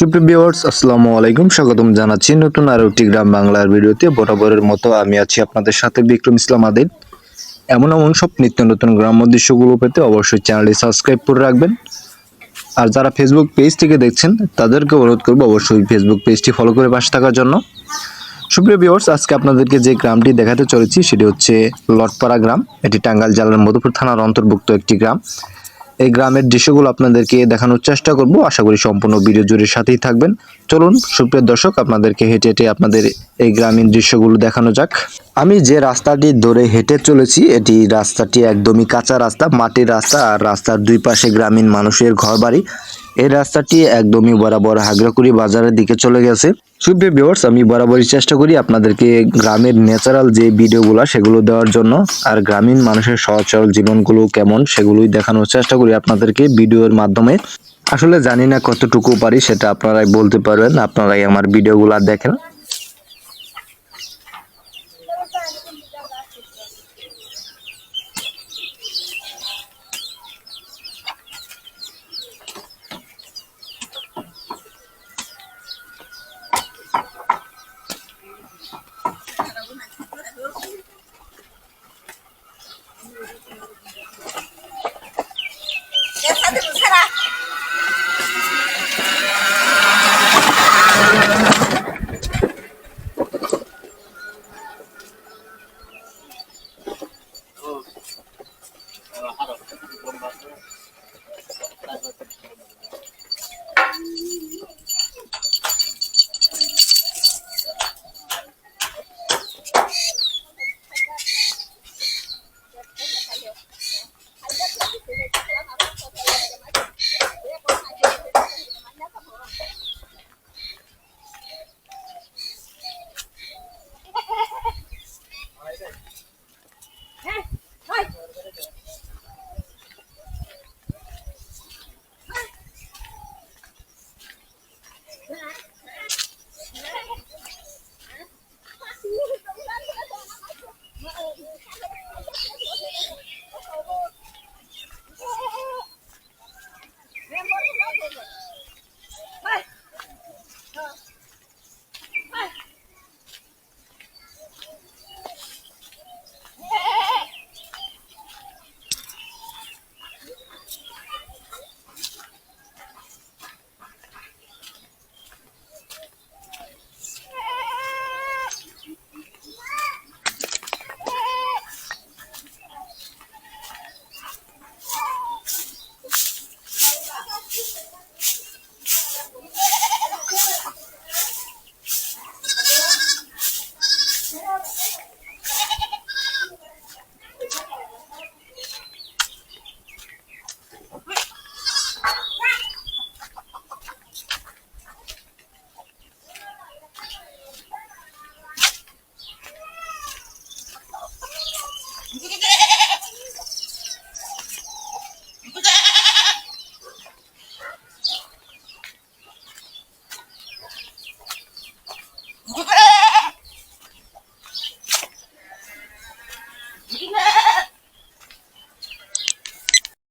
সুপ্রিয় ভিউয়ার্স, আসসালামু আলাইকুম। স্বাগতম জানাচ্ছি নতুন আরও একটি গ্রাম বাংলার ভিডিওতে। বরাবরের মতো আমি আছি আপনাদের সাথে বিক্রম ইসলাম আদিল। এমন এমন সব নিত্য নতুন গ্রাম্য দৃশ্যগুলো পেতে অবশ্যই চ্যানেলটি সাবস্ক্রাইব করে রাখবেন। আর যারা ফেসবুক পেজ থেকে দেখছেন, তাদেরকে অনুরোধ করব অবশ্যই ফেসবুক পেজটি ফলো করে পাশে থাকার জন্য। সুপ্রিয় ভিউয়ার্স, আজকে আপনাদেরকে যে গ্রামটি দেখাতে চলেছি, সেটি হচ্ছে লটপাড়া গ্রাম। এটি টাঙ্গাইল জেলার মধুপুর থানার অন্তর্ভুক্ত একটি গ্রাম। এই গ্রামের দৃশ্যগুলো আপনাদেরকে দেখানোর চেষ্টা করব। আশা করি সম্পূর্ণ ভিডিও জুড়ে সাথেই থাকবেন। চলুন, সুপ্রিয় দর্শক, আপনাদেরকে হেঁটে হেঁটে আপনাদের এই গ্রামীণ দৃশ্যগুলো দেখানো যাক। আমি যে রাস্তাটি ধরে হেঁটে চলেছি, এটি রাস্তাটি একদমই কাঁচা রাস্তা, মাটির রাস্তা। আর রাস্তার দুই পাশে গ্রামীণ মানুষের ঘরবাড়ি। এই রাস্তাটি একদমই বরাবর হাগরাকুড়ি বাজারের দিকে চলে গেছে। সুপ্রিয় ভিউয়ার্স আমি বরাবরই চেষ্টা করি আপনাদেরকে গ্রামের ন্যাচারাল যে ভিডিওগুলো সেগুলো দেওয়ার জন্য আর গ্রামীণ মানুষের সহজ সরল জীবনগুলো কেমন সেগুলোই দেখানোর চেষ্টা করি আপনাদেরকে ভিডিওর মাধ্যমে। আসলে জানি না কতটুকু পারি সেটা আপনারাই বলতে পারবেন, আপনারাই আমার ভিডিওগুলো দেখেন।